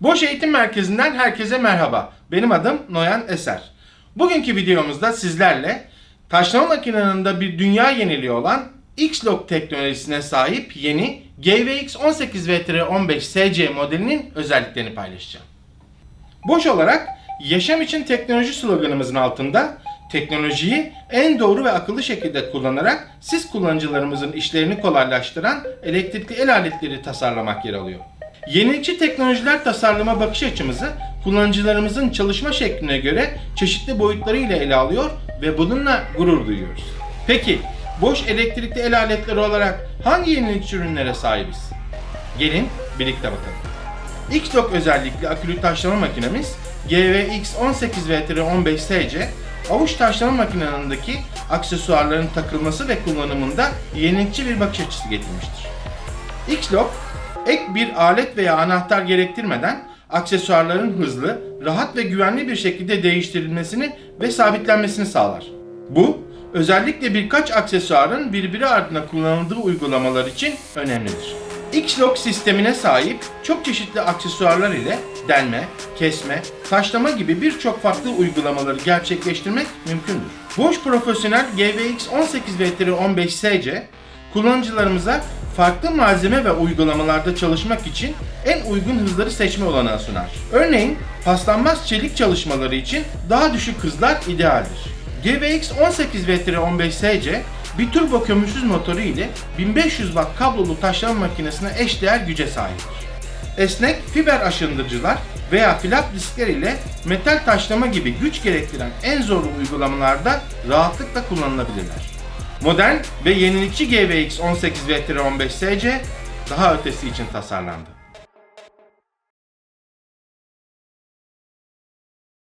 Boş Eğitim Merkezi'nden herkese merhaba. Benim adım Noyan Eser. Bugünkü videomuzda sizlerle taşlama makinelerinde bir dünya yeniliği olan X-Log teknolojisine sahip yeni GVX 18V-15SC modelinin özelliklerini paylaşacağım. Boş olarak yaşam için teknoloji sloganımızın altında teknolojiyi en doğru ve akıllı şekilde kullanarak siz kullanıcılarımızın işlerini kolaylaştıran elektrikli el aletleri tasarlamak yer alıyor. Yenilikçi teknolojiler tasarlama bakış açımızı kullanıcılarımızın çalışma şekline göre çeşitli boyutlarıyla ele alıyor ve bununla gurur duyuyoruz. Peki boş elektrikli el aletleri olarak hangi yenilikçi ürünlere sahibiz? Gelin birlikte bakalım. X-Dock özellikli akülü taşlama makinemiz GVX 18V-15SC avuç taşlama makinelerindeki aksesuarların takılması ve kullanımında yenilikçi bir bakış açısı getirmiştir. X-Lock ek bir alet veya anahtar gerektirmeden aksesuarların hızlı, rahat ve güvenli bir şekilde değiştirilmesini ve sabitlenmesini sağlar. Bu özellikle birkaç aksesuarın birbiri ardına kullanıldığı uygulamalar için önemlidir. X-Lock sistemine sahip çok çeşitli aksesuarlar ile delme, kesme, taşlama gibi birçok farklı uygulamaları gerçekleştirmek mümkündür. Bosch Profesyonel GVX 18V-15SC kullanıcılarımıza farklı malzeme ve uygulamalarda çalışmak için en uygun hızları seçme olanağı sunar. Örneğin paslanmaz çelik çalışmaları için daha düşük hızlar idealdir. GVX 18V-15SC bir turbo kömürsüz motoru ile 1500 watt kablolu taşlama makinesine eşdeğer güce sahiptir. Esnek fiber aşındırıcılar veya flap diskler ile metal taşlama gibi güç gerektiren en zorlu uygulamalarda rahatlıkla kullanılabilirler. Modern ve yenilikçi GVX 18V-15SC daha ötesi için tasarlandı.